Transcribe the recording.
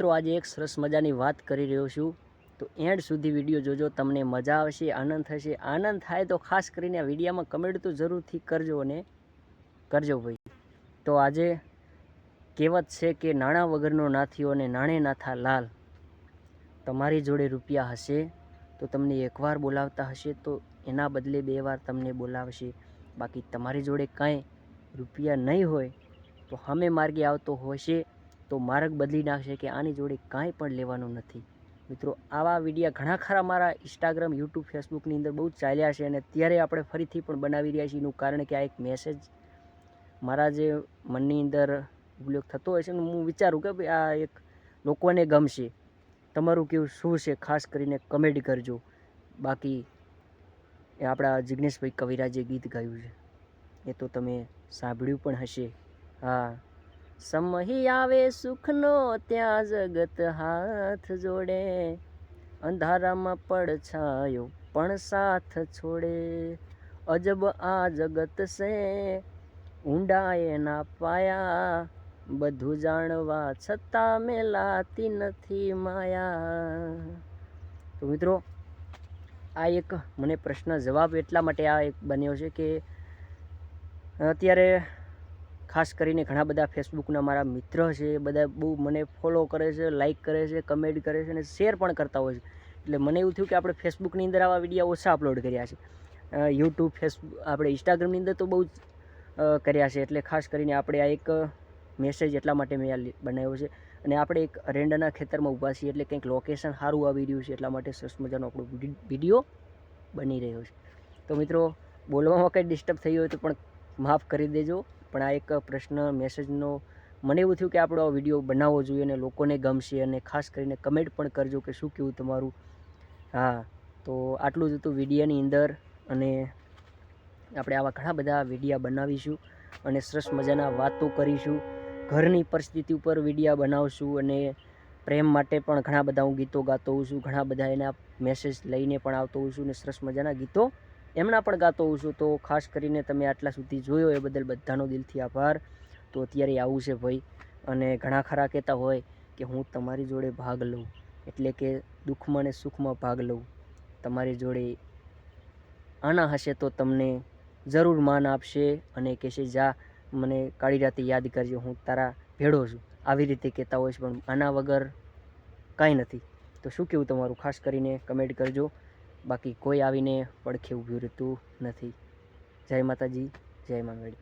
મિત્રો, આજે એક સરસ મજાની વાત કરી રહ્યો છું. તો એન્ડ સુધી વીડિયો જોજો, તમને મજા આવશે, આનંદ થશે. આનંદ થાય તો ખાસ કરીને આ વિડીયામાં કમેન્ટ તો જરૂરથી કરજો અને કરજો ભાઈ. તો આજે કહેવત છે કે નાણાં વગરનો નાથીઓ અને નાણે નાથા લાલ. તમારી જોડે રૂપિયા હશે તો તમને એકવાર બોલાવતા હશે તો એના બદલે બે વાર તમને બોલાવશે. બાકી તમારી જોડે કાંઈ રૂપિયા નહીં હોય તો સામે માર્ગે આવતો હશે. તો માર્ગ બદલી નાખશે કે આની જોડે કાંઈ પણ લેવાનું નથી. મિત્રો, આવા વિડીયા ઘણા ખરા મારા ઇન્સ્ટાગ્રામ યુટ્યુબ ફેસબુકની અંદર બહુ ચાલ્યા છે અને અત્યારે આપણે ફરીથી પણ બનાવી રહ્યા છીએ. એનું કારણ કે આ એક મેસેજ મારા જે મનની અંદર ઉપયોગ થતો હોય છે ને, હું વિચારું કે ભાઈ આ એક લોકોને ગમશે. તમારું કેવું, શું છે? ખાસ કરીને કમેન્ટ કરજો. બાકી એ આપણા જિગ્નેશભાઈ કવિરાજે ગીત ગાયું છે. એ તો તમે સાંભળ્યું પણ હશે. હા. સમહી આવે સુખનો ત્યાં જગત હાથ જોડે. અંધારામાં પડછાયો પણ સાથ છોડે. અજબ આ જગત છે ઊંડા એના પાયા. બધું જાણવા છતાં મેલાતી નથી માયા. તો મિત્રો, આ એક મને પ્રશ્ન જવાબ એટલા માટે આ એક બન્યો છે કે અત્યારે ખાસ કરીને ઘણા બધા ફેસબુકના મારા મિત્ર છે, એ બધા બહુ મને ફોલો કરે છે લાઇક કરે છે કમેન્ટ કરે છે અને શેર પણ કરતા હોય છે. એટલે મને એવું થયું કે આપણે ફેસબુકની અંદર આવા વીડિયો ઓછા અપલોડ કર્યા છે. યુટ્યુબ ફેસબુક આપણે ઇન્સ્ટાગ્રામની અંદર તો બહુ જ કર્યા છે. એટલે ખાસ કરીને આપણે આ એક મેસેજ એટલા માટે મેં આ બનાવ્યો છે. અને આપણે એક રેંડાના ખેતરમાં ઊભા છીએ એટલે કંઈક લોકેશન સારું આવી રહ્યું છે એટલા માટે સરસ મજાનો આપણો વીડિયો બની રહ્યો છે. તો મિત્રો, બોલવામાં કંઈ ડિસ્ટર્બ થઈ હોય તો પણ માફ કરી દેજો. પણ આ એક પ્રશ્ન મેસેજનો મને એવું થયું કે આપણો આ વીડિયો બનાવવો જોઈએ અને લોકોને ગમશે અને ખાસ કરીને કમેન્ટ પણ કરજો કે શું કેવું તમારું. હા, તો આટલું જ હતું વિડીયાની અંદર અને આપણે આવા ઘણા બધા વિડીયા બનાવીશું અને સરસ મજાના વાતો કરીશું. ઘરની પરિસ્થિતિ ઉપર વિડીયા બનાવશું અને પ્રેમ માટે પણ ઘણા બધા હું ગીતો ગાતો હોઉં છું, ઘણા બધા એના મેસેજ લઈને પણ આવતો હોઉં છું અને સરસ મજાના ગીતો એમના પણ ગાતો હોઉં છું. તો ખાસ કરીને તમે આટલા સુધી જોયો એ બદલ બધાનો દિલથી આભાર. તો અત્યારે આવું છે ભાઈ. અને ઘણા ખરા કહેતા હોય કે હું તમારી જોડે ભાગ લઉં. એટલે કે દુઃખમાં ને સુખમાં ભાગ લઉં. તમારી જોડે આના હશે તો તમને જરૂર માન આપશે અને કહેશે, જા, મને કાળી રાતે યાદ કરજો. હું તારા ભેળો છું. આવી રીતે કહેતા હોય છે, પણ આના વગર કાંઈ નથી. તો શું કેવું તમારું? ખાસ કરીને કમેન્ટ કરજો. બાકી કોઈ આવીને પડખે ઊભું રહેતું નથી. જય માતાજી જય માંગળી.